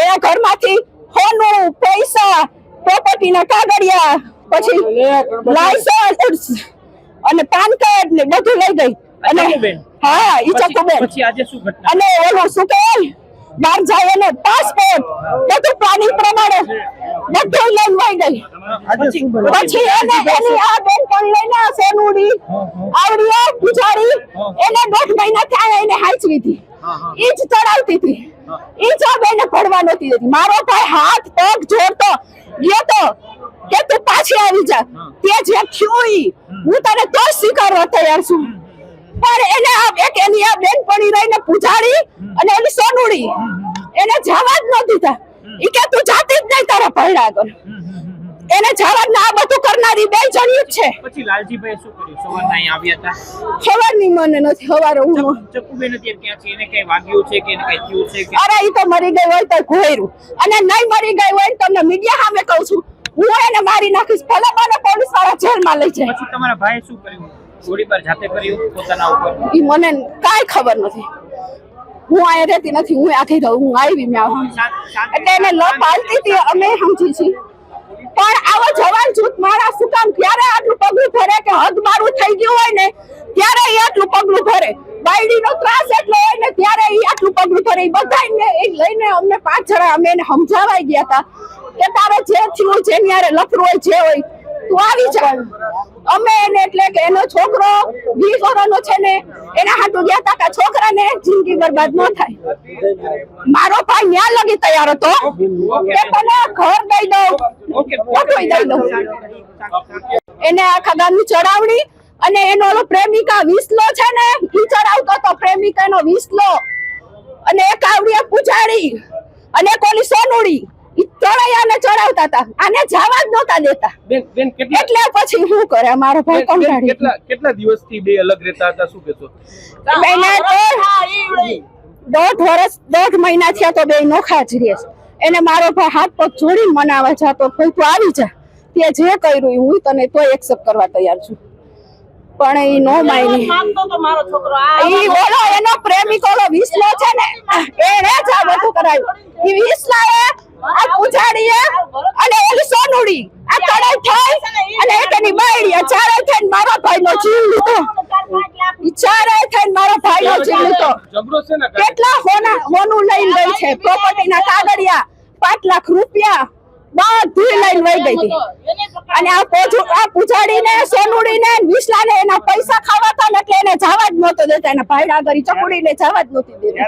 એના ઘરમાંથી હોનું પૈસા પ્રોપર્ટીના કાગળિયા પછી લાયસન્સ અને પાન કાર્ડ ને બધું લઈ ગઈ. અને હા ઈ પછી- ચકુબેન. પછી આજે શું ઘટના? અને ઓલો શું કહેવાય? બહાર જાય એને પાસપોર્ટ બધું પ્લાનિંગ પ્રમાણે બધું લઈને વહી ગઈ. પછી એને એની આ બેન પણ લઈને આ સોનુડી આવડી પૂજારી એને દોઢ મહિના થયા એને હાચવી હતી. ઈ જ ચડાવતી હતી. ઈ જ આ બેને ભણવા નહોતી દેતી. મારો ભાઈ હાથ પગ જોડતો ગયો તો કે તું પાછી આવી જા. તે જે થયું ઈ હું તને તો સ્વીકારવા તૈયાર છું. પણ એને આ એક એની આ બેન પડી રહીને પૂજારી અને એની સોનુડી. એને જવા જ ન દીધા. ઈ કે તું જાતી જ નહીં તારા ભયડા આગળ. એને જવા ના આ બધું કરનારી જ છે. પછી લાલજીભાઈ શું કર્યું? સવારના અહીંયા આવ્યા હતા? નહીં મને નથી ખબર હું ચકુબેન અત્યારે ક્યાં છે એને કઈ વાગ્યું છે કે એને કઈ થયું છે કે અરે ઈ તો મરી ગઈ હોય તો ઘોયરું. અને નહીં મરી ગઈ હોય તો તમને મીડિયા સામે કહું છું. હું એને મારી નાખીશ. ભલે મને પોલીસવાળા જેલમાં લઈ જાય. પછી તમારા ભાઈ શું કર્યું? ગોળીબાર જાતે કર્યું પોતાના ઉપર? ઈ મને કાંઈ ખબર નથી. હું અહીંયા રહેતી નથી હું આખી રહું હું આવી મેં એટલે એને લો પાલતી હતી અમે સમજી છીએ પણ આવો જવાન જૂથ મારા શું કામ ક્યારે આટલું પગલું ભરે કે હદ મારું થઈ ગયું હોય ને ત્યારે એ આટલું પગલું ભરે. બાયડીનો ત્રાસ એટલો હોય ને ત્યારે એ આટલું પગલું ભરે. એ બધાયને એ લઈને અમને પાંચ જણા અમે એને સમજાવાઈ ગયા હતા કે તારે જે થયું જેની ન્યારે લફરું હોય જે હોય તું આવી જા. અમે એને એટલે કે એનો છોકરો વીસ વર્ષનો છે ને એના હાટુ ગયા તા કે છોકરાને જિંદગી બરબાદ ન થાય. મારો ભાઈ ન્યા લગી તૈયાર હતો. કે તને ઘર દઈ દઉં. ઓકે દઈ દઉં. એને આખા ગામની ચડાવણી અને એનો ઓલો પ્રેમિકા વિસલો છે ને ઈ ચડાવતો તો પ્રેમિકાનો વિસલો. અને એક આવડીએ પૂજાડી અને એક ઓલી સોનુડી ઈ ત્રણેયને ચડાવતા હતા. આને જવા જ નહોતા દેતા. બેન બેન કેટલા એટલે પછી શું કરે? મારો ભાઈ બેન, બેન, કંટાળી કેટલા કેટલા દિવસથી બે અલગ રહેતા હતા? શું કહેશો? બેને તો દોઢ વર્ષ દોઢ મહિના થયા તો બે નોખા જ રહે એને મારો ભાઈ હાથ પગ જોડીને મનાવા જાતો ભાઈ તું આવી જા. તે જે કર્યું હું તને તો એક્સેપ્ટ કરવા તૈયાર છું. પણ ઈ નો માયની. ઈ ઓલો એનો પ્રેમિક ઓલો વિસલો છે ને એને જ આ બધું કરાયું ઈ વિસલાએ આ પૂજાડીએ અને ઓલી સોનુડી આ તળાઈ થઈ અને એક એની બાયડી આ ચારે થઈને મારા ભાઈનો જીવ લીધો. ઈ ચારે થઈને મારા ભાઈનો જીવ લીધો? કેટલા હોના હોનું લઈને ગઈ છે. પ્રોપર્ટીના કાગળિયા પાંચ લાખ રૂપિયા બધું લઈને વહી ગઈ હતી. અને આ પોજુ આ પૂજાડીને સોનુડીને વિસલાને એના પૈસા ખાવાતા હતા એટલે એને જવા જ નહોતો દેતા. એના ભાઈ આગળ ચકુડીને જવા જ નહોતી દેતી.